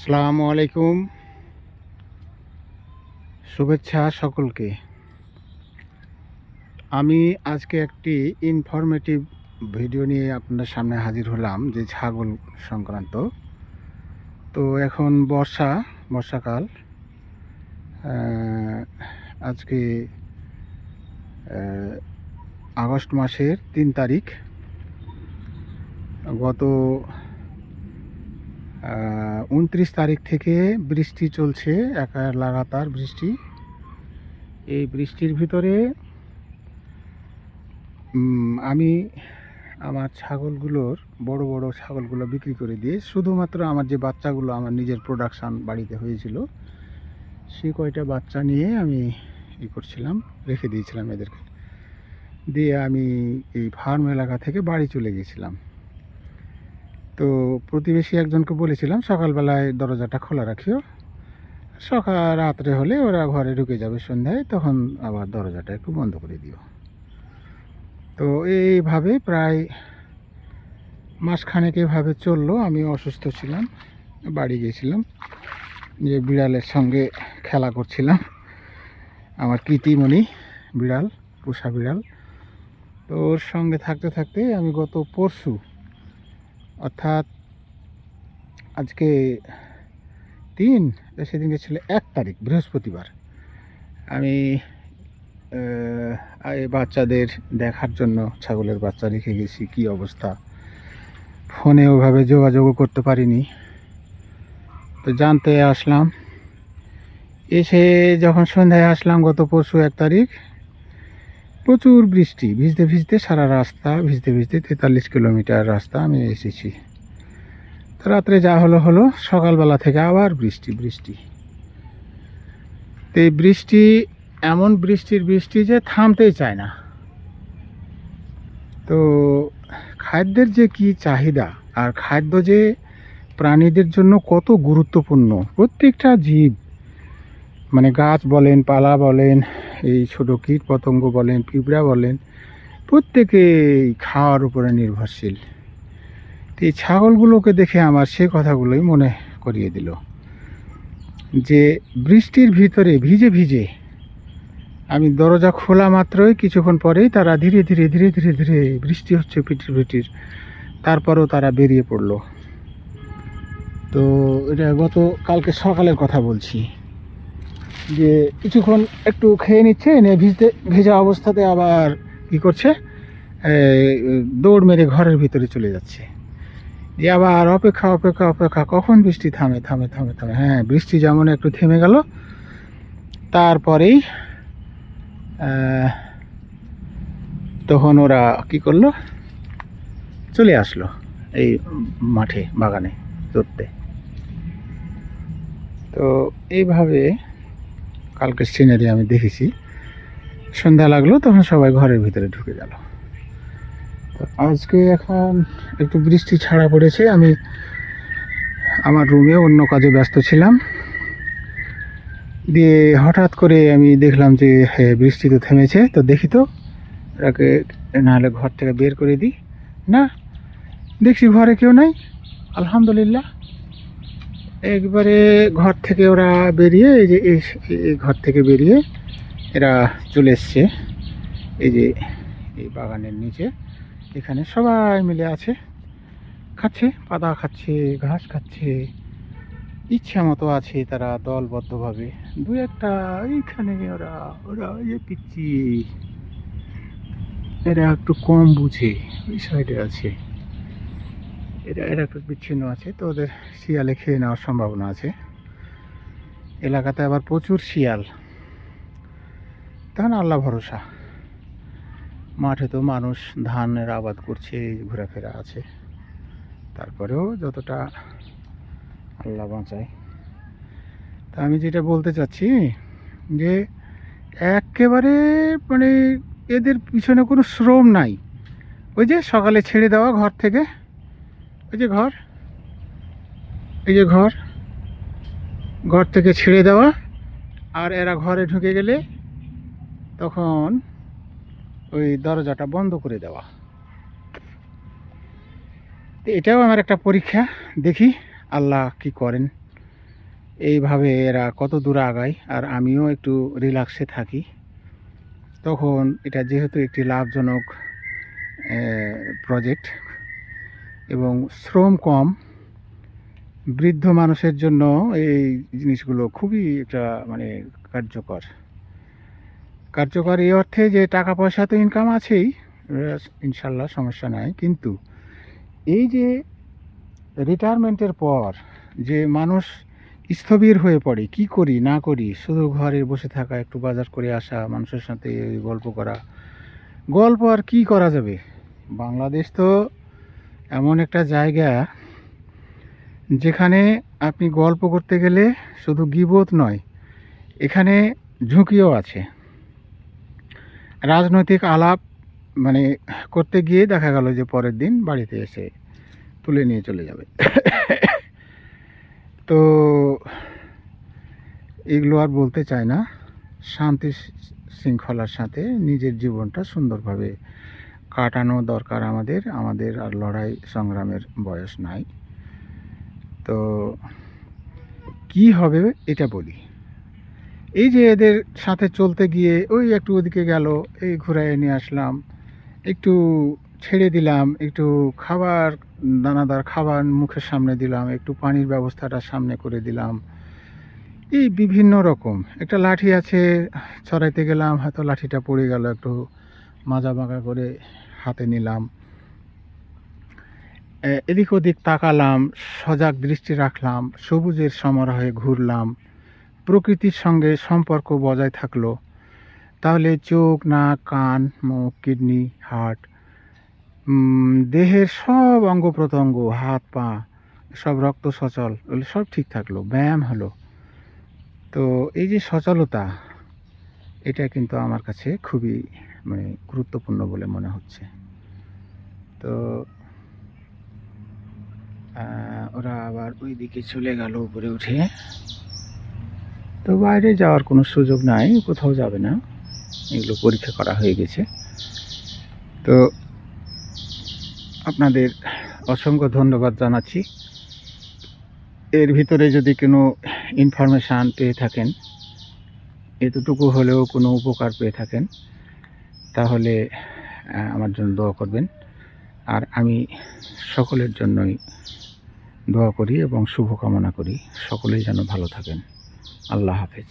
আসসালামু আলাইকুম। শুভেচ্ছা সকলকে। আমি আজকে একটি ইনফরমেটিভ ভিডিও নিয়ে আপনাদের সামনে হাজির হলাম, যে ছাগল সংক্রান্ত। তো এখন বর্ষা, বর্ষাকাল। আজকে আগস্ট মাসের তিন তারিখ। গত উনত্রিশ তারিখ থেকে বৃষ্টি চলছে, একা লাগাতার বৃষ্টি। এই বৃষ্টির ভিতরে আমি আমার ছাগলগুলোর, বড় বড় ছাগলগুলো বিক্রি করে দিয়ে, শুধুমাত্র আমার যে বাচ্চাগুলো আমার নিজের প্রোডাকশান বাড়িতে হয়েছিল, সে কয়টা বাচ্চা নিয়ে আমি ই করছিলাম, রেখে দিয়েছিলাম এদেরকে। দিয়ে আমি এই ফার্ম এলাকা থেকে বাড়ি চলে গেছিলাম। তো প্রতিবেশী একজনকে বলেছিলাম, সকালবেলায় দরজাটা খোলা রাখিও। সকাল রাত্রে হলে ওরা ঘরে ঢুকে যাবে সন্ধ্যায়, তখন আবার দরজাটা একটু বন্ধ করে দিও। তো এইভাবে প্রায় মাসখানেক এভাবে চলল, আমি অসুস্থ ছিলাম, বাড়ি গিয়েছিলাম, যে বিড়ালের সঙ্গে খেলা করছিলাম। আমার কৃতিমণি বিড়াল, পোষা বিড়াল। তো ওর সঙ্গে থাকতে থাকতে আমি গত পরশু অর্থাৎ আজকে তিন সেদিনকে ছিল এক তারিখ, বৃহস্পতিবার। আমি বাচ্চাদের দেখার জন্য ছাগলের বাচ্চা রেখে গেছি, কি অবস্থা? ফোনে ওভাবে যোগাযোগও করতে পারিনি। তো জানতে আসলাম। এসে যখন সন্ধ্যায় আসলাম গত পরশু এক তারিখ প্রচুর বৃষ্টি, ভিজতে ভিজতে সারা রাস্তা, ভিজতে ভিজতে তেতাল্লিশ কিলোমিটার রাস্তা আমি এসেছি। তো রাত্রে যা হলো হলো, সকালবেলা থেকে আবার বৃষ্টি বৃষ্টি। তো এই বৃষ্টি, এমন বৃষ্টির বৃষ্টি যে থামতেই চায় না। তো খাদ্যের যে কি চাহিদা আর খাদ্য যে প্রাণীদের জন্য কত গুরুত্বপূর্ণ, প্রত্যেকটা জীব মানে গাছ বলেন, পালা বলেন এই ছোটো কীট পতঙ্গ বলেন, পিঁপড়া বলেন, প্রত্যেকেই খাওয়ার উপরে নির্ভরশীল। তো এই ছাগলগুলোকে দেখে আমার সে কথাগুলোই মনে করিয়ে দিল। যে বৃষ্টির ভিতরে ভিজে ভিজে আমি দরজা খোলা মাত্রই কিছুক্ষণ পরেই তারা ধীরে ধীরে ধীরে ধীরে ধীরে বৃষ্টি হচ্ছে পিটির পিটির, তারপরেও তারা বেরিয়ে পড়ল। তো এটা গত কালকে সকালের কথা বলছি। যে কিছুক্ষণ একটু খেয়ে নিচ্ছে এনে ভিজতে, ভেজা অবস্থাতে আবার কি করছে দৌড় মেরে ঘরের ভিতরে চলে যাচ্ছে। দিয়ে আবার অপেক্ষা অপেক্ষা অপেক্ষা কখন বৃষ্টি থামে থামে থামে থামে। হ্যাঁ বৃষ্টি যেমন একটু থেমে গেল, তারপরেই তখন ওরা কি করল, চলে আসলো এই মাঠে, বাগানে চড়তে তো এইভাবে কালকের সিনারি আমি দেখেছি। সন্ধ্যা লাগল, তখন সবাই ঘরের ভিতরে ঢুকে গেল। তো আজকে এখন একটু বৃষ্টি ছাড়া পড়েছে। আমি আমার রুমে অন্য কাজে ব্যস্ত ছিলাম। দিয়ে হঠাৎ করে আমি দেখলাম যে হ্যাঁ বৃষ্টি তো থেমেছে। তো দেখি তো, এটাকে নাহলে ঘর থেকে বের করে দিই। না, দেখছি ঘরে কেউ নাই। আলহামদুলিল্লাহ। একবারে ঘর থেকে ওরা বেরিয়ে, এই যে এই ঘর থেকে বেরিয়ে এরা চলে এসছে। এই যে এই বাগানের নিচে। এখানে সবাই মিলে আছে। খাচ্ছে, পাতা খাচ্ছে, ঘাস খাচ্ছে। ইচ্ছা মতো আছে তারা দলবদ্ধভাবে। দু একটা, এইখানে ওরা ওরা ইয়ে পিচ্ছি এরা একটু কম বুঝে, ওই সাইডে আছে। এরা এটা একটু বিচ্ছিন্ন আছে, তো ওদের শিয়ালে খেয়ে নেওয়ার সম্ভাবনা আছে। এলাকাতে আবার প্রচুর শিয়াল। তখন আল্লাহ ভরসা। মাঠে তো মানুষ ধানের আবাদ করছে ঘোরাফেরা আছে। তারপরেও যতটা আল্লাহ বাঁচায়। তা আমি যেটা বলতে চাচ্ছি, যে একেবারে মানে এদের পিছনে কোনো শ্রম নাই। ওই যে সকালে ছেড়ে দেওয়া ঘর থেকে ওই যে ঘর, এই যে ঘর ঘর থেকে ছেড়ে দেওয়া, আর এরা ঘরে ঢুকে গেলে তখন ওই দরজাটা বন্ধ করে দেওয়া। তো এটাও আমার একটা পরীক্ষা, দেখি আল্লাহ কি করেন। এইভাবে এরা কত দূর আগায়, আর আমিও একটু রিল্যাক্সে থাকি। তখন এটা যেহেতু একটি লাভজনক প্রজেক্ট এবং শ্রম কম, বৃদ্ধ মানুষের জন্য এই জিনিসগুলো খুবই একটা মানে কার্যকর। কার্যকর এই অর্থে যে টাকা পয়সা তো ইনকাম আছেই ইনশাল্লাহ সমস্যা নাই। কিন্তু এই যে রিটায়ারমেন্টের পর যে মানুষ স্থবির হয়ে পড়ে, কি করি, না করি, শুধু ঘরে বসে থাকা, একটু বাজার করে আসা, মানুষের সাথে গল্প করা, গল্প আর কি করা যাবে? বাংলাদেশ তো এমন একটা জায়গা যেখানে আপনি গল্প করতে গেলে শুধু গিবোধ নয়, এখানে ঝুঁকিও আছে। রাজনৈতিক আলাপ মানে করতে গিয়ে দেখা গেল যে পরের দিন বাড়িতে এসে তুলে নিয়ে চলে যাবে। তো এগুলো আর বলতে চাই না। শান্তি শৃঙ্খলার সাথে নিজের জীবনটা সুন্দরভাবে কাটানো দরকার আমাদের আমাদের আর লড়াই সংগ্রামের বয়স নাই। তো কি হবে এটা বলি। এই যে এদের সাথে চলতে গিয়ে ওই একটু ওদিকে গেল, এই ঘুরাই নিয়ে আসলাম, একটু ছেড়ে দিলাম, একটু খাবার, দানাদার খাবার মুখের সামনে দিলাম, একটু পানির ব্যবস্থাটা সামনে করে দিলাম। এই বিভিন্ন রকম। একটা লাঠি আছে, ছড়াইতে গেলাম, হয়তো লাঠিটা পড়ে গেল একটু মাজা বাঁকা করে। হাতে নিলাম। এদিক ওদিক তাকালাম, সজাগ দৃষ্টি রাখলাম, সবুজের সমারোহে ঘুরলাম। প্রকৃতির সঙ্গে সম্পর্ক বজায় থাকল। তাহলে চোখ, নাক, কান, মুখ, কিডনি, হার্ট দেহের সব অঙ্গ প্রত্যঙ্গ, হাত, পা, সব রক্ত সচল সব ঠিক থাকল, ব্যায়াম হলো। তো এই যে সচলতা, এটা কিন্তু আমার কাছে খুবই মানে গুরুত্বপূর্ণ বলে মনে হচ্ছে। তো ওরা আবার ওই দিকে চলে গেল উপরে উঠে। তো বাইরে যাওয়ার কোনো সুযোগ নাই, কোথাও যাবে না। এগুলো পরীক্ষা করা হয়ে গেছে। তো, আপনাদের অসংখ্য ধন্যবাদ জানাচ্ছি। এর ভিতরে যদি কোনো ইনফরমেশান পেয়ে থাকেন, এতটুকু হলেও কোনো উপকার পেয়ে থাকেন। তাহলে আমার জন্য দোয়া করবেন। আর আমি সকলের জন্যই দোয়া করি এবং শুভকামনা করি। সকলেই যেন ভালো থাকেন। আল্লাহ হাফেজ।